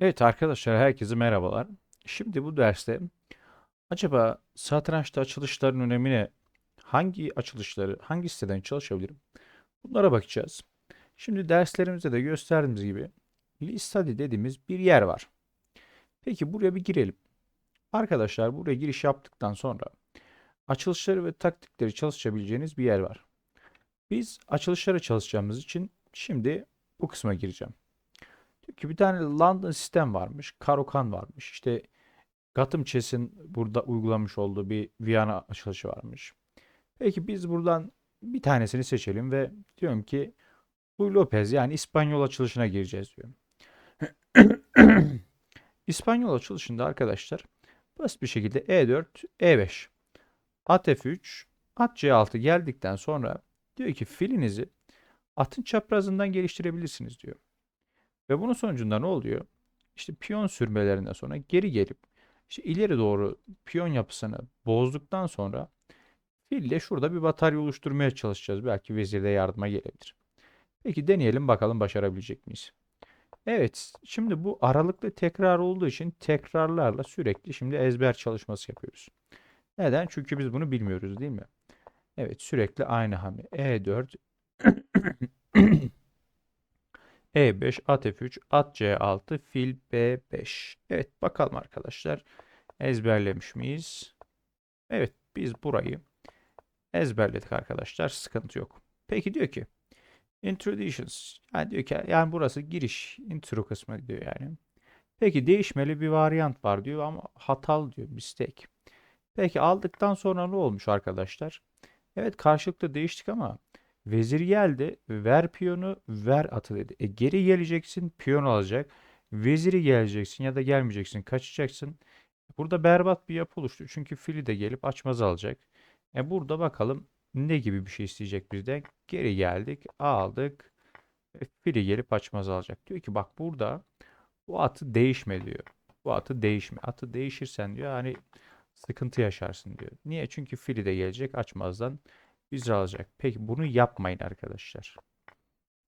Evet arkadaşlar herkese merhabalar. Şimdi bu derste acaba satrançta açılışların önemi ne? Hangi açılışları, hangi siteden çalışabilirim? Bunlara bakacağız. Şimdi derslerimizde de gösterdiğimiz gibi Listadi dediğimiz bir yer var. Peki buraya bir girelim. Arkadaşlar buraya giriş yaptıktan sonra açılışları ve taktikleri çalışabileceğiniz bir yer var. Biz açılışlara çalışacağımız için şimdi bu kısma gireceğim. Diyor ki bir tane London sistem varmış. Karokan varmış. İşte Gotham Chess'in burada uygulamış olduğu bir Viyana açılışı varmış. Peki biz buradan bir tanesini seçelim ve diyorum ki bu Lopez yani İspanyol açılışına gireceğiz diyorum. İspanyol açılışında arkadaşlar basit bir şekilde E4, E5, at F3, at C6 geldikten sonra diyor ki filinizi atın çaprazından geliştirebilirsiniz diyor. Ve bunun sonucunda ne oluyor? İşte piyon sürmelerinden sonra geri gelip işte ileri doğru piyon yapısını bozduktan sonra fille şurada bir batarya oluşturmaya çalışacağız. Belki vezir de yardıma gelebilir. Peki deneyelim bakalım başarabilecek miyiz? Evet, şimdi bu aralıklı tekrar olduğu için tekrarlarla sürekli şimdi ezber çalışması yapıyoruz. Neden? Çünkü biz bunu bilmiyoruz değil mi? Evet, sürekli aynı hamle. E4 E5, at F3, at C6, fil B5. Evet bakalım arkadaşlar. Ezberlemiş miyiz? Evet biz burayı ezberledik arkadaşlar. Sıkıntı yok. Peki diyor ki introductions. Yani diyor ki yani burası giriş intro kısmı diyor yani. Peki değişmeli bir varyant var diyor ama hatalı diyor mistake. Peki aldıktan sonra ne olmuş arkadaşlar? Evet karşılıklı değiştik ama vezir geldi. Ver piyonu, ver atı dedi. E geri geleceksin, piyon alacak. Veziri geleceksin ya da gelmeyeceksin, kaçacaksın. Burada berbat bir yapı oluştu. Çünkü fili de gelip açmaz alacak. E burada bakalım ne gibi bir şey isteyecek bizden. Geri geldik, aldık. E, fili gelip açmaz alacak. Diyor ki bak burada bu atı değişme diyor. Bu atı değişme. Atı değişirsen diyor hani sıkıntı yaşarsın diyor. Niye? Çünkü fili de gelecek açmazdan bizi alacak. Peki bunu yapmayın arkadaşlar.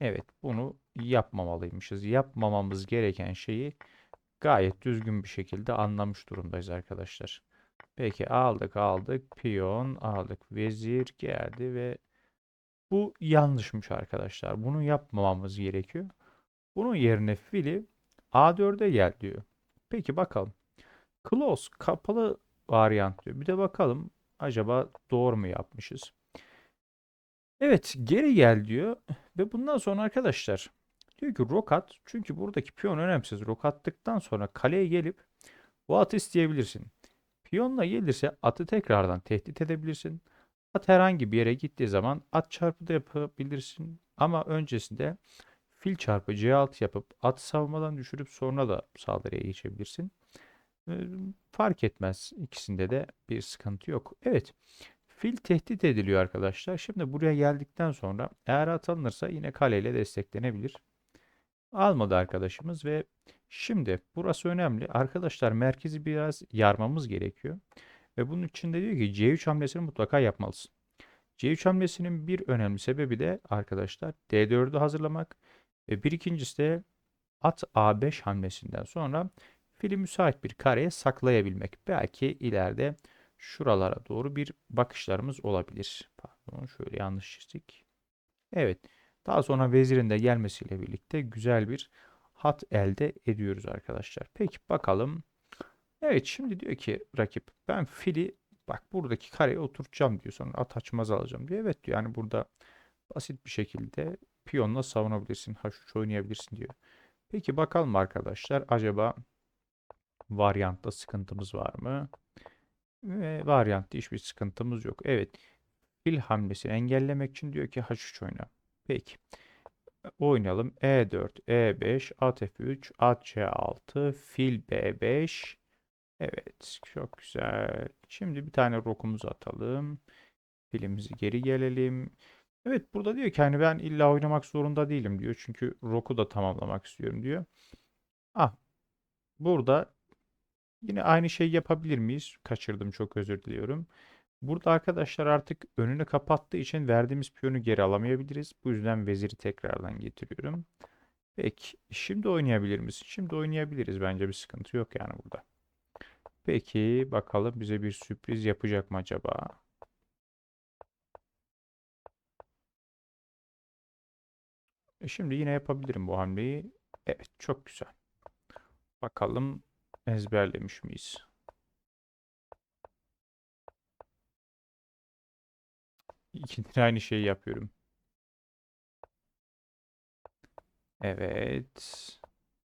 Evet bunu yapmamalıymışız. Yapmamamız gereken şeyi gayet düzgün bir şekilde anlamış durumdayız arkadaşlar. Peki aldık aldık piyon aldık vezir geldi ve bu yanlışmış arkadaşlar. Bunu yapmamamız gerekiyor. Bunun yerine fili A4'e gel diyor. Peki bakalım. Close kapalı varyant diyor. Bir de bakalım acaba doğru mu yapmışız? Evet geri gel diyor ve bundan sonra arkadaşlar diyor ki rokat çünkü buradaki piyon önemsiz. Rok attıktan sonra kaleye gelip bu atı isteyebilirsin. Piyonla gelirse atı tekrardan tehdit edebilirsin. At herhangi bir yere gittiği zaman at çarpı da yapabilirsin. Ama öncesinde fil çarpı C6 yapıp at savunmadan düşürüp sonra da saldırıya geçebilirsin. Fark etmez. İkisinde de bir sıkıntı yok. Evet. Fil tehdit ediliyor arkadaşlar. Şimdi buraya geldikten sonra eğer at alınırsa yine kaleyle desteklenebilir. Almadı arkadaşımız ve şimdi burası önemli. Arkadaşlar merkezi biraz yarmamız gerekiyor. Ve bunun için de diyor ki C3 hamlesini mutlaka yapmalısın. C3 hamlesinin bir önemli sebebi de arkadaşlar D4'ü hazırlamak ve bir ikincisi de at A5 hamlesinden sonra fili müsait bir kareye saklayabilmek. Belki ileride şuralara doğru bir bakışlarımız olabilir. Pardon şöyle yanlış çizdik. Evet. Daha sonra vezirin de gelmesiyle birlikte güzel bir hat elde ediyoruz arkadaşlar. Peki bakalım. Evet şimdi diyor ki rakip ben fili bak buradaki kareye oturtacağım diyor. Sonra at açmaz alacağım diyor. Evet diyor yani burada basit bir şekilde piyonla savunabilirsin. H3 oynayabilirsin diyor. Peki bakalım arkadaşlar acaba varyantta sıkıntımız var mı? Ve varyantta hiçbir sıkıntımız yok. Evet. Fil hamlesini engellemek için diyor ki H3 oyna. Peki. Oynayalım. E4, E5, at F3, at C6, fil B5. Evet. Çok güzel. Şimdi bir tane rokumuzu atalım. Filimizi geri gelelim. Evet burada diyor ki hani ben illa oynamak zorunda değilim diyor. Çünkü roku da tamamlamak istiyorum diyor. Ah. Burada Yine aynı şeyi yapabilir miyiz? Kaçırdım çok özür diliyorum. Burada arkadaşlar artık önünü kapattığı için verdiğimiz piyonu geri alamayabiliriz. Bu yüzden veziri tekrardan getiriyorum. Peki şimdi oynayabilir misin? Şimdi oynayabiliriz bence bir sıkıntı yok yani burada. Peki bakalım bize bir sürpriz yapacak mı acaba? E şimdi yine yapabilirim bu hamleyi. Evet çok güzel. Bakalım ezberlemiş miyiz? İkidir aynı şeyi yapıyorum. Evet.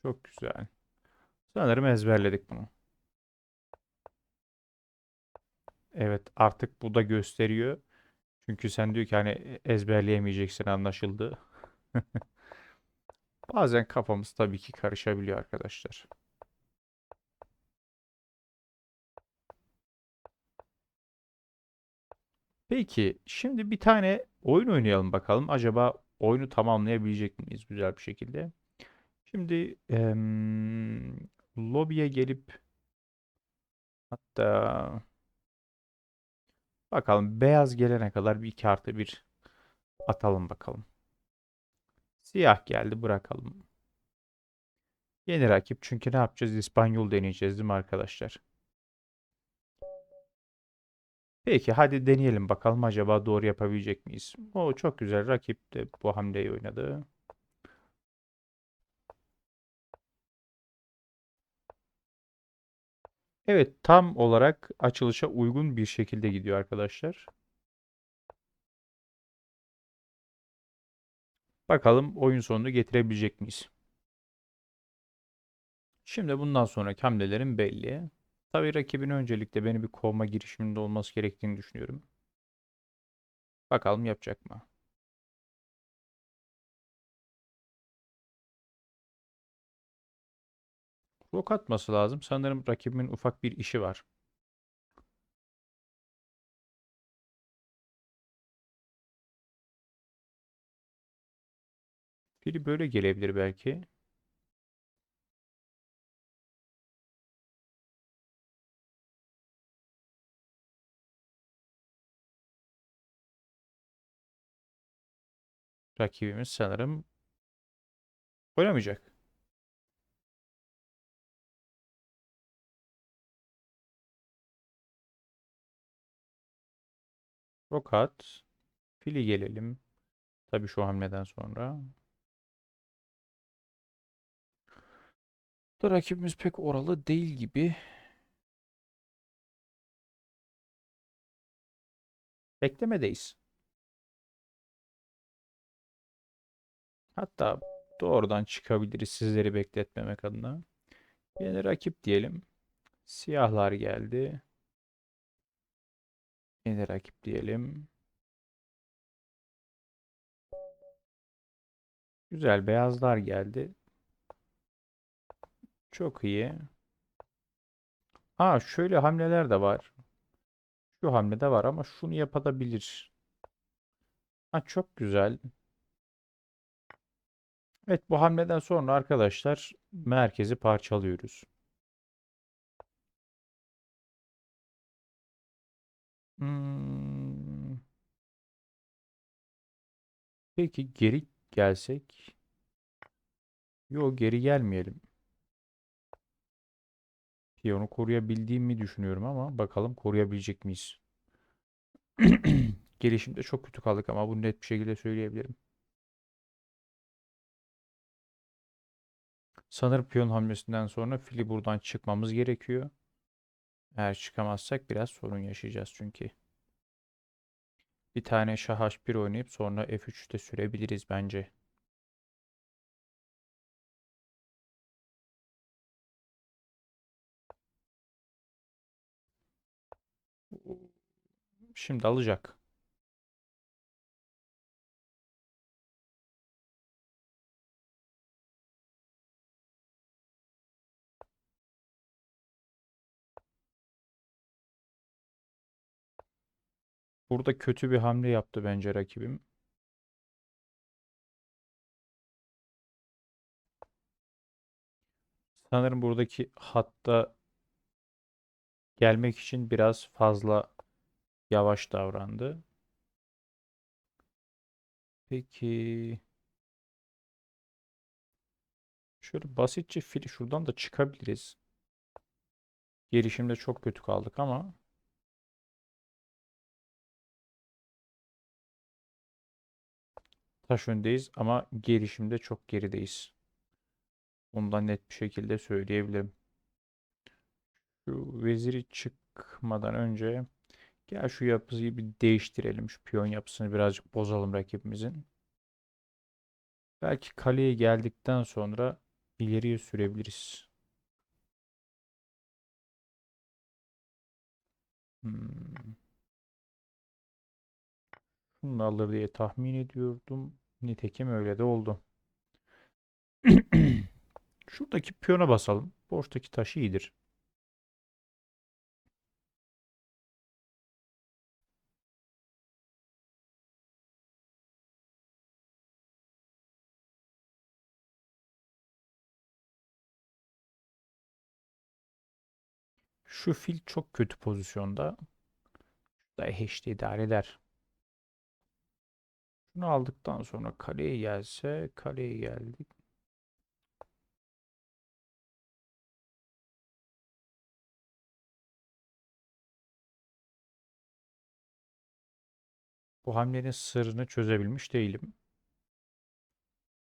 Çok güzel. Sanırım ezberledik bunu. Evet artık bu da gösteriyor. Çünkü sen diyor ki hani ezberleyemeyeceksin anlaşıldı. Bazen kafamız tabii ki karışabiliyor arkadaşlar. Peki şimdi bir tane oyun oynayalım bakalım. Acaba oyunu tamamlayabilecek miyiz güzel bir şekilde? Şimdi em, lobiye gelip hatta bakalım beyaz gelene kadar bir 2 artı 1 atalım bakalım. Siyah geldi bırakalım. Yeni rakip çünkü ne yapacağız? İspanyol deneyeceğiz değil mi arkadaşlar? Peki hadi deneyelim bakalım acaba doğru yapabilecek miyiz? O çok güzel rakip de bu hamleyi oynadı. Evet tam olarak açılışa uygun bir şekilde gidiyor arkadaşlar. Bakalım oyun sonunu getirebilecek miyiz? Şimdi bundan sonraki hamlelerim belli. Tabii rakibin öncelikle beni bir kovma girişiminde olması gerektiğini düşünüyorum. Bakalım yapacak mı? Rok atması lazım. Sanırım rakibimin ufak bir işi var. Biri böyle gelebilir belki. Rakibimiz sanırım oynamayacak. Rok at. Fili gelelim. Tabii şu hamleden sonra. Da rakibimiz pek oralı değil gibi. Beklemedeyiz. Hatta doğrudan çıkabiliriz sizleri bekletmemek adına. Yeni rakip diyelim. Siyahlar geldi. Yeni rakip diyelim. Güzel beyazlar geldi. Çok iyi. Aa şöyle hamleler de var. Şu hamle de var ama şunu yapabilir. Ha çok güzel. Evet bu hamleden sonra arkadaşlar merkezi parçalıyoruz. Hmm. Peki geri gelsek. Yo geri gelmeyelim. Piyonu koruyabildiğimi düşünüyorum ama bakalım koruyabilecek miyiz? Gelişimde çok kötü kaldık ama bunu net bir şekilde söyleyebilirim. Sanırım piyon hamlesinden sonra fili buradan çıkmamız gerekiyor. Eğer çıkamazsak biraz sorun yaşayacağız çünkü. Bir tane şah h1 oynayıp sonra f3'te sürebiliriz bence. Şimdi alacak. Burada kötü bir hamle yaptı bence rakibim. Sanırım buradaki hatta gelmek için biraz fazla yavaş davrandı. Peki Şöyle basitçe fili şuradan da çıkabiliriz. Gelişimde çok kötü kaldık ama taş öndeyiz ama gelişimde çok gerideyiz. Bundan net bir şekilde söyleyebilirim. Şu veziri çıkmadan önce gel şu yapıyı bir değiştirelim. Şu piyon yapısını birazcık bozalım rakibimizin. Belki kaleye geldikten sonra ileriye sürebiliriz. Hmm. Şunu alır diye tahmin ediyordum. Nitekim öyle de oldu. Şuradaki piyona basalım. Boştaki taş iyidir. Şu fil çok kötü pozisyonda. Da eşli idare eder. Şunu aldıktan sonra kaleye gelse kaleye geldik. Bu hamlenin sırrını çözebilmiş değilim.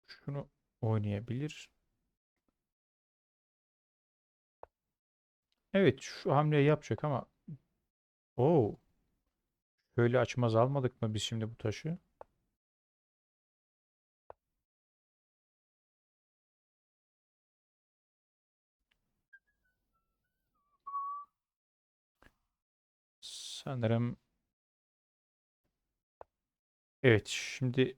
Şunu oynayabilir. Evet şu hamleyi yapacak ama Oo. Şöyle açmaz almadık mı biz şimdi bu taşı? Sanırım Evet şimdi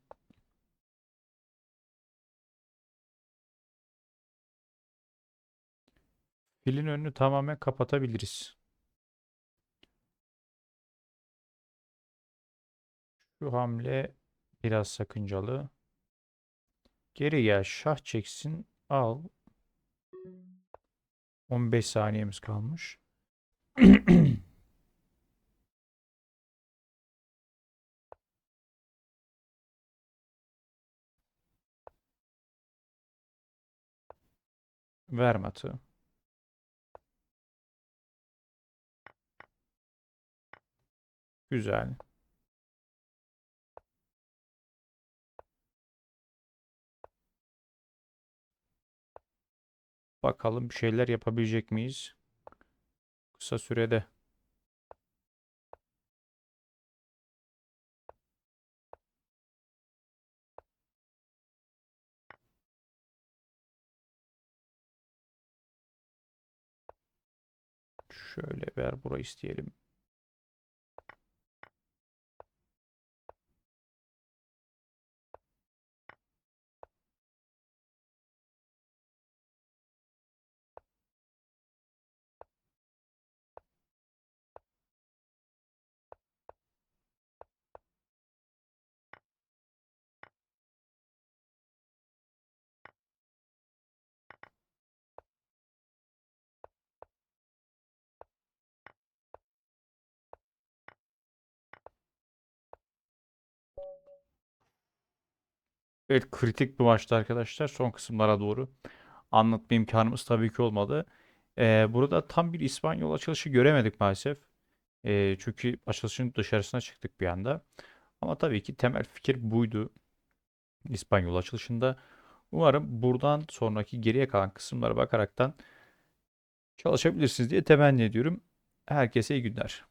filin önünü tamamen kapatabiliriz. Şu hamle biraz sakıncalı. Geri gel şah çeksin al. 15 saniyemiz kalmış. Ver matı. Güzel. Bakalım bir şeyler yapabilecek miyiz? Kısa sürede. Şöyle ver burayı isteyelim. Evet kritik bir maçtı arkadaşlar. Son kısımlara doğru anlatma imkanımız tabii ki olmadı. Ee, burada tam bir İspanyol açılışı göremedik maalesef. Ee, çünkü açılışın dışarısına çıktık bir anda. Ama tabii ki temel fikir buydu. İspanyol açılışında. Umarım buradan sonraki geriye kalan kısımlara bakaraktan çalışabilirsiniz diye temenni ediyorum. Herkese iyi günler.